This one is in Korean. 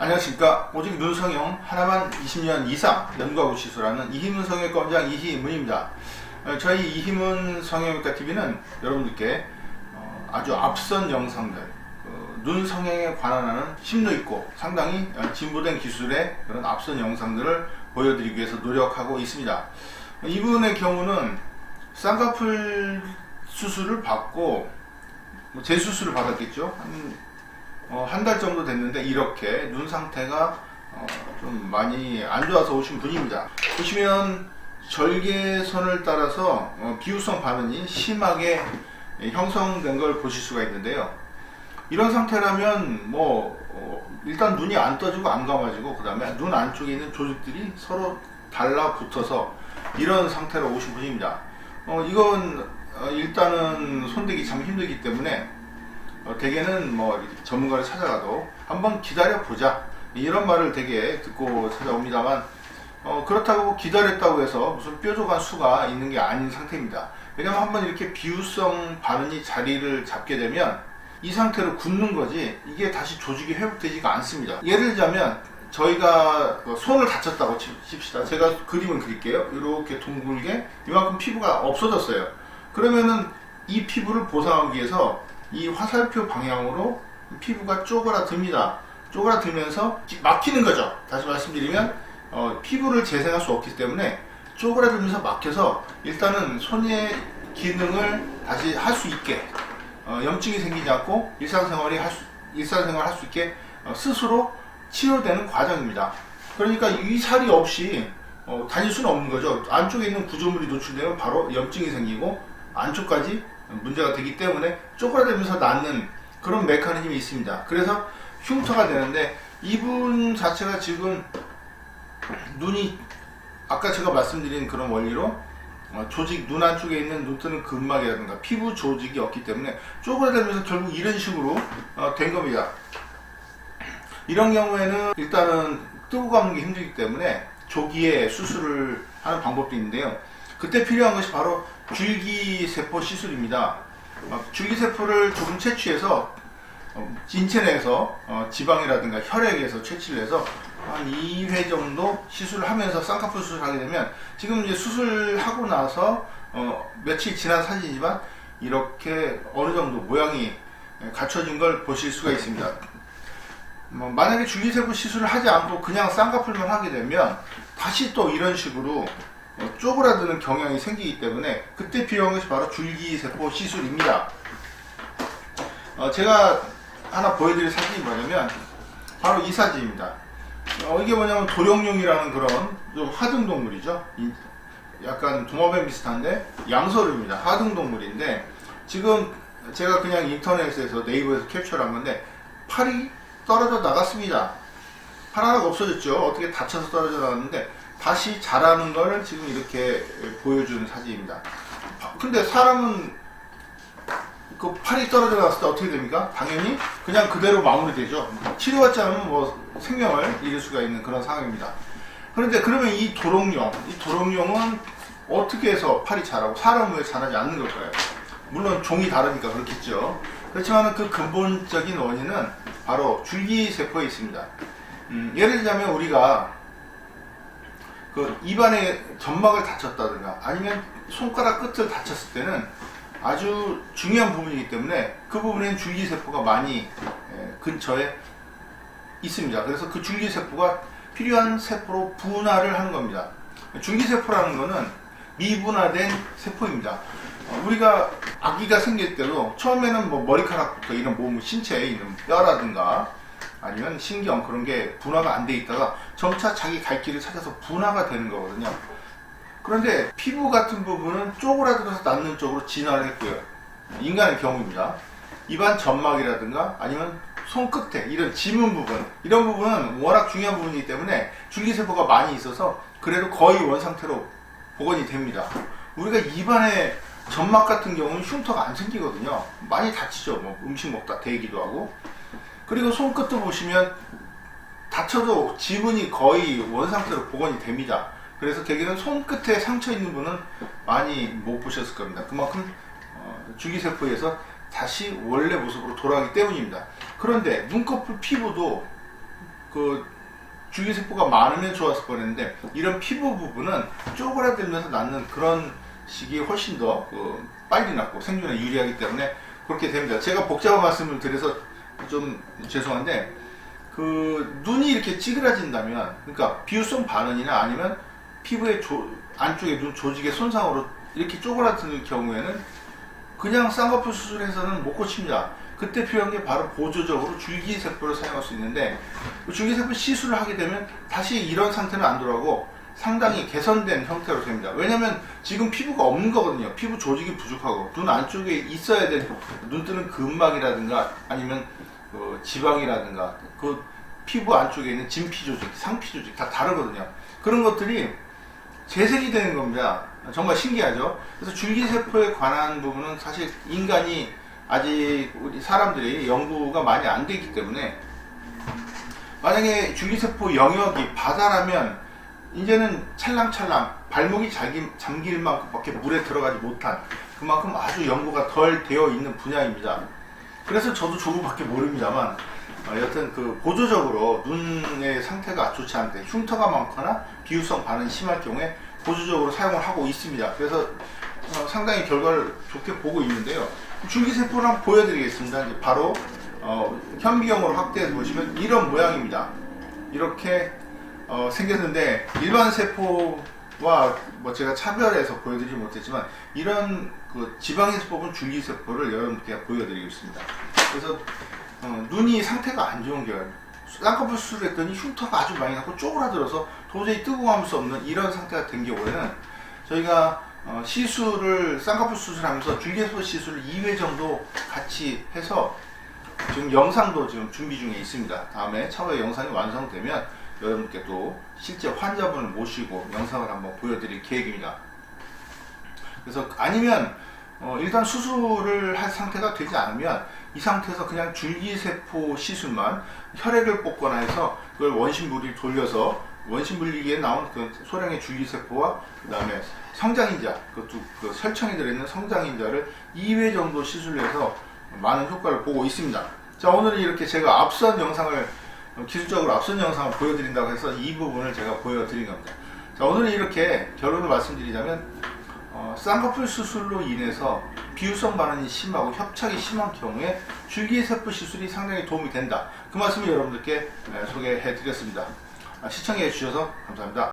안녕하십니까. 오직 눈성형 하나만 20년 이상 연구하고 시술하는 이희문 성형외과원장 이희문입니다. 어, 저희 이희문 성형외과 TV는 여러분들께 어, 아주 앞선 영상들, 어, 눈 성형에 관한하는 심도 있고 상당히 어, 진보된 기술의 그런 앞선 영상들을 보여드리기 위해서 노력하고 있습니다. 이분의 경우는 쌍꺼풀 수술을 받고 뭐 재수술을 받았겠죠. 한 어, 한 달 정도 됐는데 이렇게 눈 상태가 어, 좀 많이 안 좋아서 오신 분입니다. 보시면 절개선을 따라서 어, 비유성 반응이 심하게 형성된 걸 보실 수가 있는데요. 이런 상태라면 뭐 어, 일단 눈이 안 떠지고 안 감아지고 그 다음에 눈 안쪽에 있는 조직들이 서로 달라붙어서 이런 상태로 오신 분입니다. 어, 이건 어, 일단은 손대기 참 힘들기 때문에 어, 대개는 뭐 전문가를 찾아가도 한번 기다려 보자 이런 말을 되게 듣고 찾아옵니다만 어, 그렇다고 기다렸다고 해서 무슨 뾰족한 수가 있는 게 아닌 상태입니다. 왜냐면 한번 이렇게 비유성 반응이 자리를 잡게 되면 이 상태로 굳는 거지 이게 다시 조직이 회복되지가 않습니다. 예를 들자면 저희가 그 손을 다쳤다고 치- 칩시다. 제가 그림을 그릴게요. 이렇게 둥글게 이만큼 피부가 없어졌어요. 그러면은 이 피부를 보상하기 위해서 이 화살표 방향으로 피부가 쪼그라듭니다. 쪼그라들면서 기- 막히는 거죠. 다시 말씀드리면 어, 피부를 재생할 수 없기 때문에 쪼그라들면서 막혀서 일단은 손의 기능을 다시 할 수 있게 어, 염증이 생기지 않고 일상생활이 할 수, 일상생활 할 수 있게 어, 스스로 치료되는 과정입니다. 그러니까 이 살이 없이 어, 다닐 수는 없는 거죠. 안쪽에 있는 구조물이 노출되면 바로 염증이 생기고 안쪽까지 문제가 되기 때문에 쪼그라들면서 낫는 그런 메커니즘이 있습니다. 그래서 흉터가 되는데 이분 자체가 지금 눈이 아까 제가 말씀드린 그런 원리로 어, 조직 눈 안쪽에 있는 눈 뜨는 근막이라든가 피부 조직이 없기 때문에 쪼그라들면서 결국 이런 식으로 어, 된 겁니다. 이런 경우에는 일단은 뜨고 감는 게 힘들기 때문에 조기에 수술을 하는 방법도 있는데요. 그때 필요한 것이 바로 줄기세포 시술입니다. 어, 줄기세포를 조금 채취해서 어, 인체 내에서 어, 지방이라든가 혈액에서 채취를 해서 한 2회 정도 시술을 하면서 쌍꺼풀 수술을 하게 되면 지금 이제 수술하고 나서 어, 며칠 지난 사진이지만 이렇게 어느 정도 모양이 갖춰진 걸 보실 수가 있습니다. 뭐 만약에 줄기세포 시술을 하지 않고 그냥 쌍꺼풀만 하게 되면 다시 또 이런 식으로 어, 쪼그라드는 경향이 생기기 때문에 그때 필요한 것이 바로 줄기세포 시술입니다. 어, 제가 하나 보여드릴 사진이 뭐냐면 바로 이 사진입니다. 어, 이게 뭐냐면 도룡뇽이라는 그런 좀 하등 동물이죠. 이- 약간 도마뱀 비슷한데 양서류입니다. 하등 동물인데 지금 제가 그냥 인터넷에서 네이버에서 캡처한 건데 팔이 떨어져 나갔습니다. 팔 하나가 없어졌죠. 어떻게 다쳐서 떨어져 나갔는데 다시 자라는 걸 지금 이렇게 보여주는 사진입니다. 근데 사람은 그 팔이 떨어져 나갔을 때 어떻게 됩니까? 당연히 그냥 그대로 마무리되죠. 치료받지 않으면 뭐 생명을 잃을 수가 있는 그런 상황입니다. 그런데 그러면 이 도롱뇽, 이 도롱뇽은 어떻게 해서 팔이 자라고 사람은 왜 자라지 않는 걸까요? 물론 종이 다르니까 그렇겠죠. 그렇지만 그 근본적인 원인은 바로 줄기세포에 있습니다. 음, 예를 들자면 우리가 그 입안에 점막을 다쳤다든가 아니면 손가락 끝을 다쳤을 때는 아주 중요한 부분이기 때문에 그 부분에는 줄기세포가 많이 에, 근처에 있습니다. 그래서 그 줄기세포가 필요한 세포로 분화를 하는 겁니다. 줄기세포라는 거는 미분화된 세포입니다. 어, 우리가 아기가 생길 때도 처음에는 뭐 머리카락부터 이런 몸 신체에 있는 뼈라든가 아니면 신경 그런 게 분화가 안 돼 있다가 점차 자기 갈 길을 찾아서 분화가 되는 거거든요. 그런데 피부 같은 부분은 쪼그라들어서 낫는 쪽으로 진화를 했고요. 인간의 경우입니다. 입안 점막이라든가 아니면 손끝에 이런 지문 부분 이런 부분은 워낙 중요한 부분이기 때문에 줄기세포가 많이 있어서 그래도 거의 원상태로 복원이 됩니다. 우리가 입안에 점막 같은 경우는 흉터가 안 생기거든요. 많이 다치죠. 뭐 음식 먹다 대기도 하고. 그리고 손끝도 보시면 다쳐도 지문이 거의 원상태로 복원이 됩니다. 그래서 대개는 손끝에 상처 있는 분은 많이 못 보셨을 겁니다. 그만큼 어, 줄기세포에서 다시 원래 모습으로 돌아가기 때문입니다. 그런데 눈꺼풀 피부도 그 줄기세포가 많으면 좋았을 뻔했는데 이런 피부 부분은 쪼그라들면서 낳는 그런 식이 훨씬 더 그, 빨리 낳고 생존에 유리하기 때문에 그렇게 됩니다. 제가 복잡한 말씀을 드려서 좀 죄송한데 그 눈이 이렇게 찌그러진다면 그러니까 비유성 반응이나 아니면 피부의 조, 안쪽에 눈 조직의 손상으로 이렇게 쪼그라드는 경우에는 그냥 쌍꺼풀 수술해서는 못 고칩니다. 그때 필요한 게 바로 보조적으로 줄기세포를 사용할 수 있는데 그 줄기세포 시술을 하게 되면 다시 이런 상태는 안 돌아오고 상당히 개선된 형태로 됩니다. 왜냐면 지금 피부가 없는 거거든요. 피부 조직이 부족하고 눈 안쪽에 있어야 될눈 뜨는 근막이라든가 아니면 그 지방이라든가 그 피부 안쪽에 있는 진피 조직, 상피 조직 다 다르거든요. 그런 것들이 재생이 되는 겁니다. 정말 신기하죠. 그래서 줄기세포에 관한 부분은 사실 인간이 아직 우리 사람들이 연구가 많이 안돼 있기 때문에 만약에 줄기세포 영역이 바다라면 이제는 찰랑찰랑 발목이 잠길, 잠길 만큼밖에 물에 들어가지 못한 그만큼 아주 연구가 덜 되어 있는 분야입니다. 그래서 저도 조금밖에 모릅니다만 어, 여튼 그 보조적으로 눈의 상태가 좋지 때 흉터가 많거나 비유성 반응이 심할 경우에 보조적으로 사용을 하고 있습니다. 그래서 어, 상당히 결과를 좋게 보고 있는데요. 줄기세포를 한번 보여드리겠습니다. 바로 어, 현미경으로 확대해서 보시면 이런 모양입니다. 이렇게 어, 생겼는데 일반 세포와 뭐 제가 차별해서 보여드리지 못했지만 이런 그 지방에서 뽑은 줄기세포를 여러분께 보여드리고 있습니다. 그래서 어, 눈이 상태가 안 좋은 경우 쌍꺼풀 수술했더니 흉터가 아주 많이 나고 쪼그라들어서 도저히 뜨고 갈수 없는 이런 상태가 된 경우에는 저희가 어, 시술을 쌍꺼풀 수술하면서 줄기세포 시술을 2회 정도 같이 해서 지금 영상도 지금 준비 중에 있습니다. 다음에 차후에 영상이 완성되면 여러분께 또 실제 환자분을 모시고 영상을 한번 보여드릴 계획입니다. 그래서 아니면 어, 일단 수술을 할 상태가 되지 않으면 이 상태에서 그냥 줄기세포 시술만 혈액을 뽑거나 해서 그걸 원심물을 돌려서 원심물리기에 나온 그 소량의 줄기세포와 그 다음에 성장인자, 그것도 그 설청이 들어있는 성장인자를 2회 정도 시술해서 많은 효과를 보고 있습니다. 자, 오늘은 이렇게 제가 앞선 영상을 어, 기술적으로 앞선 영상을 보여드린다고 해서 이 부분을 제가 보여드린 겁니다. 자, 오늘은 이렇게 결론을 말씀드리자면 어, 쌍꺼풀 수술로 인해서 비유성 반응이 심하고 협착이 심한 경우에 줄기세포 시술이 상당히 도움이 된다. 그 말씀을 여러분들께 네, 소개해 드렸습니다. 아, 시청해 주셔서 감사합니다.